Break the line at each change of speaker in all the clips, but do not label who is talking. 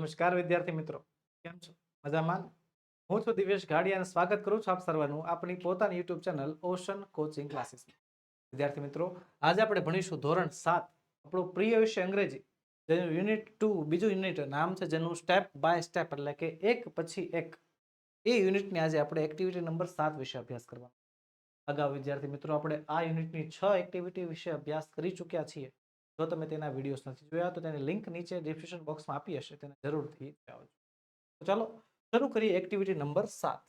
નમસ્કાર વિદ્યાર્થી મિત્રો. કેમ છો? મજામાં? હું છું દિવેશ અને સ્વાગત કરું છું આપ સર્વનું આપણી પોતાની YouTube channel ocean coaching classes વિદ્યાર્થી મિત્રો, આજે આપણે ભણીશું ધોરણ સાત, આપણું પ્રિય વિષય અંગ્રેજી. જેનું યુનિટ ટુ, બીજું યુનિટ નામ છે જેનું સ્ટેપ બાય સ્ટેપ એટલે કે એક પછી એક. એ યુનિટની આજે આપણે એક્ટિવિટી નંબર સાત વિશે અભ્યાસ કરવાનો અગાઉ વિદ્યાર્થી મિત્રો, આપણે આ યુનિટની છ એક્ટિવિટી વિશે અભ્યાસ કરી ચૂક્યા છીએ. જો તમે તેના વિડીયોઝ નથી જોયા, તો તેની લિંક નીચે ડિસ્ક્રિપ્શન બોક્સમાં આપી હશે, તેને જરૂરથી જાઓ તો ચાલો, શરૂ કરીએ એક્ટિવિટી નંબર સાત.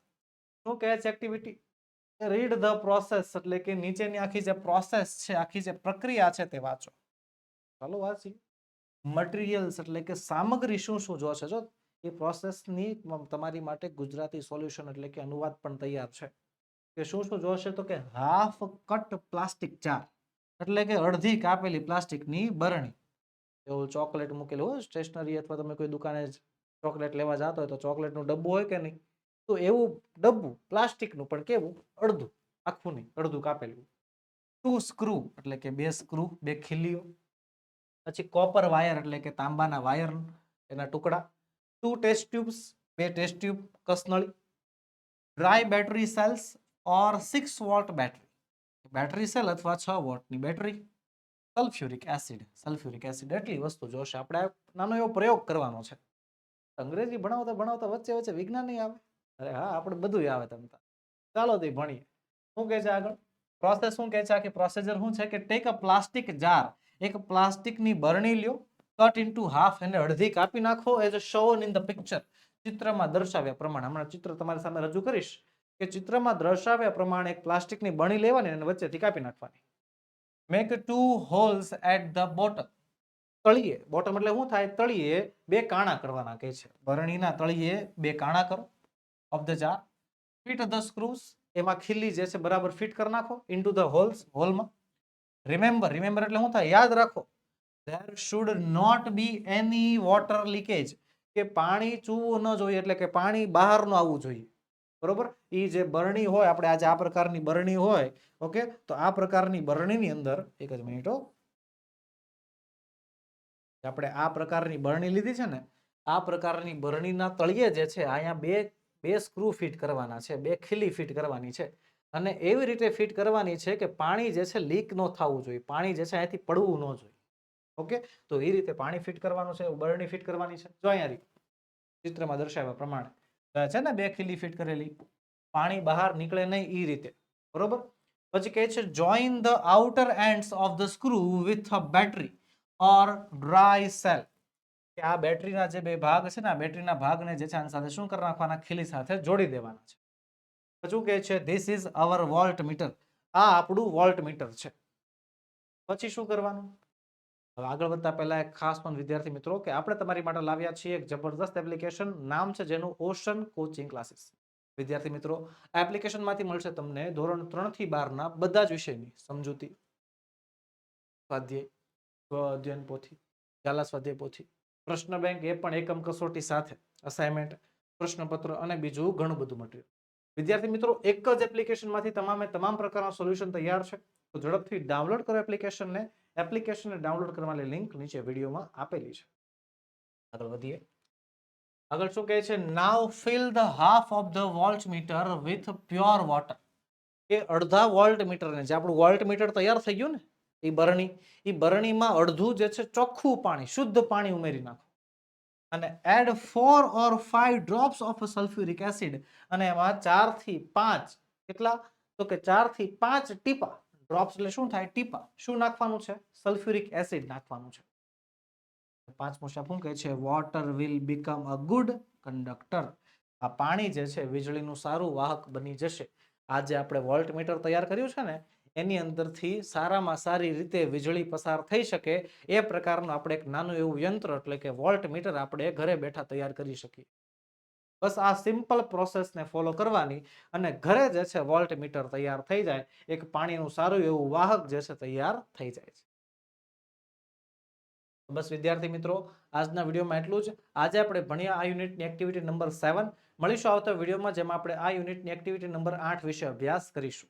શું કહે છે એક્ટિવિટી રીડ ધ પ્રોસેસ એટલે કે નીચેની આખી જે પ્રોસેસ છે, આખી જે પ્રક્રિયા છે તે વાંચો. ચાલો વાંચી મટીરિયલ્સ એટલે કે સામગ્રી શું શું જોશે જો એ પ્રોસેસની તમારી માટે ગુજરાતી સોલ્યુશન એટલે કે અનુવાદ પણ તૈયાર છે. કે શું શું જોશે તો કે હાફ કટ પ્લાસ્ટિક જાર એટલે કે અડધી કાપેલી પ્લાસ્ટિકની બરણી. એવું ચોકલેટ મૂકેલું હોય, સ્ટેશનરી અથવા તમે કોઈ દુકાને ચોકલેટ લેવા જતા હોય તો ચોકલેટનું ડબ્બું હોય કે નહીં? તો એવું ડબ્બું, પ્લાસ્ટિકનું, પણ કેવું? અડધું, આખું નહીં, અડધું કાપેલું. ટુ સ્ક્રૂ, એટલે કે બે સ્ક્રૂ, બે ખીલીઓ. પછી કોપર વાયર, એટલે કે તાંબાના વાયર, એના ટુકડા. ટુ ટેસ્ટ ટ્યુબ્સ, બે test tube કસનળી. Dry battery cells or six volt battery. Battery cell અથવા છ વોટની battery sulphuric acid sulphuric acid એટલી વસ્તુ જોશે. આપણે નાનો એવો પ્રયોગ કરવાનો છે. અંગ્રેજી ભણાવતા ભણાવતા વચ્ચે વચ્ચે વિજ્ઞાન નહીં આવે. અરે હા, આપણે બધું આવે તમને ચાલો તે ભણીએ. શું કહે છે આગળ? પ્રોસેસ શું કહે છે? આખી પ્રોસેજર શું છે? કે ટેક અ પ્લાસ્ટિક જાર એક પ્લાસ્ટિકની બરણી લ્યો કટ ઇન્ટુ હાફ એને અડધી કાપી નાખો as a shown in the picture ચિત્રમાં દર્શાવ્યા પ્રમાણે. હમણાં ચિત્ર તમારી સામે રજૂ કરીશ. કે ચિત્રમાં દર્શાવ્યા પ્રમાણે એક પ્લાસ્ટિકની બણી લેવાની અને વચ્ચેથી કાપી નાખવાની. Make two holes at the bottom તળિયે બોટમ એટલે શું થાય? તળિયે બે કાણા કરવાના કહે છે. બરણીના તળિયે બે કાણા કરો. Of the jar fit the screws એમાં ખીલી જે છે બરાબર ફિટ કરી નાખો. ઇન્ટુ ધ હોલ્સ હોલમાં. રિમેમ્બર રિમેમ્બર એટલે શું થાય? યાદ રાખો. There should not be any water leakage કે પાણી ચૂવું ન જોઈએ એટલે કે પાણી બહાર ન આવવું જોઈએ. બરોબર? એ જે બરણી હોય, આપણે આજે આ પ્રકારની બરણી હોય, ઓકે? તો આ પ્રકારની બરણીની અંદર એક જ મિનિટો આપણે આ પ્રકારની બરણી લીધી છે ને, આ પ્રકારની બરણીના તળિયે જે છે, અહીંયા બે બે સ્ક્રૂ ફિટ કરવાના છે, બે ખીલી ફિટ કરવાની છે. અને એવી રીતે ફિટ કરવાની છે કે પાણી જે છે લીક ન થવું જોઈએ. પાણી જે છે, અહીંયાથી પડવું ન જોઈએ. ઓકે? તો એ રીતે પાણી ફિટ કરવાનું છે, બરણી ફિટ કરવાની છે. જો અહીંયા ચિત્રમાં દર્શાવ્યા પ્રમાણે. છે ને બે ખીલી ફિટ કરેલી. પાણી બહાર નીકળે નહીં એ રીતે. બરોબર? પછી કહે છે join the outer ends of the screw with a battery or dry cell કે આ બેટરીના જે બે ભાગ છે ને બેટરીના ભાગને જે છે આની સાથે શું કરી નાખવાના? ખીલી સાથે જોડી દેવાના છે. પછી કહે છે this is our voltmeter આ આપણું વોલ્ટ મીટર છે. પછી શું કરવાનું? હવે આગળ વધતા પહેલા એક ખાસ પણ વિદ્યાર્થી મિત્રો કે આપણે તમારી માટે લાવ્યા છીએ એક જબરદસ્ત એપ્લિકેશન નામ છે જેનું ઓશન કોચિંગ ક્લાસીસ વિદ્યાર્થી મિત્રો, આ એપ્લિકેશનમાંથી મળશે તમને ધોરણ ત્રણથી બારના બધા જ વિષયની સમજૂતી. સ્વાધ્યાય સ્વ અધ્યયન પોથી ગાલા સ્વાધ્યાય પોથી. પ્રશ્ન બેંક એ પણ એકમ કસોટી સાથે અસાઇનમેન્ટ પ્રશ્નપત્ર અને બીજું ઘણું બધું મટીરિયલ વિદ્યાર્થી મિત્રો, એક જ એપ્લિકેશનમાંથી તમામે તમામ પ્રકારના સોલ્યુશન તૈયાર છે. તો ઝડપથી ડાઉનલોડ કરો એપ્લિકેશનને. એપ્લિકેશનને ડાઉનલોડ કરવાની લિંક નીચે વિડીયોમાં આપેલી છે. આગળ વધીએ. આગળ શું કહે છે? Now fill the half of the voltmeter with pure water એ અડધા વોલ્ટ મીટરને જે આપણું વોલ્ટ મીટર તૈયાર થઈ ગયું ને, એ બરણી, એ બરણીમાં અડધું જે છે ચોખ્ખું પાણી, શુદ્ધ પાણી ઉમેરી નાખો. અને add four or five drops of sulphuric acid અને એમાં ચારથી પાંચ કેટલા? તો કે ચારથી પાંચ ટીપા. ડ્રોપ્સ એટલે શું થાય? ટીપા. શું નાખવાનું છે? સલ્ફ્યુરિક એસિડ નાખવાનું છે. પાંચમો શબ્દ શું કહે છે? Water will become a good conductor આ પાણી જે છે, વીજળીનું સારું વાહક બની જશે. આ જે આપણે વોલ્ટ મીટર તૈયાર કર્યું છે ને એની અંદરથી સારામાં સારી રીતે વીજળી પસાર થઈ શકે એ પ્રકારનું આપણે એક નાનું એવું યંત્ર એટલે કે વોલ્ટ મીટર આપણે ઘરે બેઠા તૈયાર કરી શકીએ. બસ આ સિમ્પલ પ્રોસેસને ફોલો કરવાની અને ઘરે જે છે વોલ્ટ મીટર તૈયાર થઈ જાય, એક પાણીનું સારું એવું વાહક જે છે તૈયાર થઈ જાય છે. બસ વિદ્યાર્થી મિત્રો, આજના વિડીયોમાં એટલું જ. આજે આપણે ભણ્યા આ યુનિટની એક્ટિવિટી નંબર સેવન મળીશું આવતા વિડીયોમાં, જેમાં આપણે આ યુનિટની એક્ટિવિટી નંબર આઠ વિશે અભ્યાસ કરીશું.